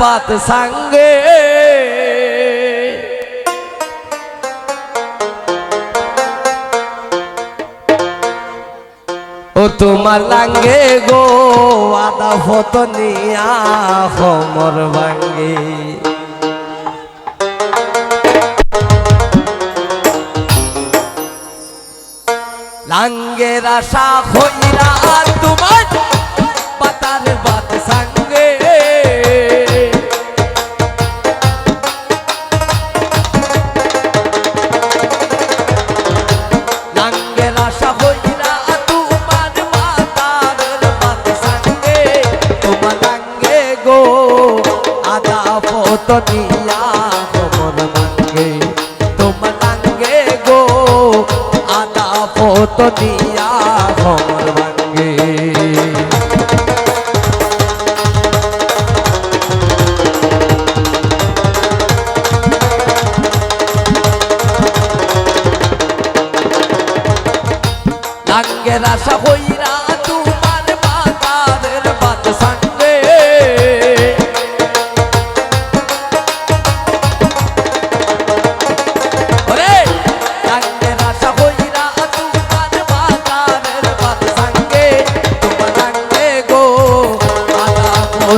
বাত সঙ্গে। ও তোমার লাঙ্গে গো, আদা ফত নিয়া সমর ভাঙ্গে। লাঙ্গের আশা হইরা তোমার গো আদা ফত নিয়া খবর মাঙ্গে তোমার লাঙ্গে গো আদা ফত নিয়া খবর মাঙ্গে লাঙ্গের আশা হইরা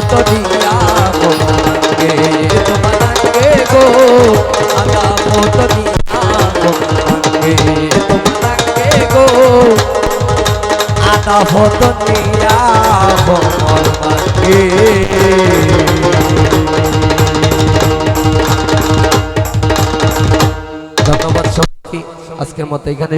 মতো দিয়া তোমাকে তোমার গো, আদা মতো দিয়া তোমাকে গো। আদা ধন্যবাদ সবাইকে। আজকের মতো এখানে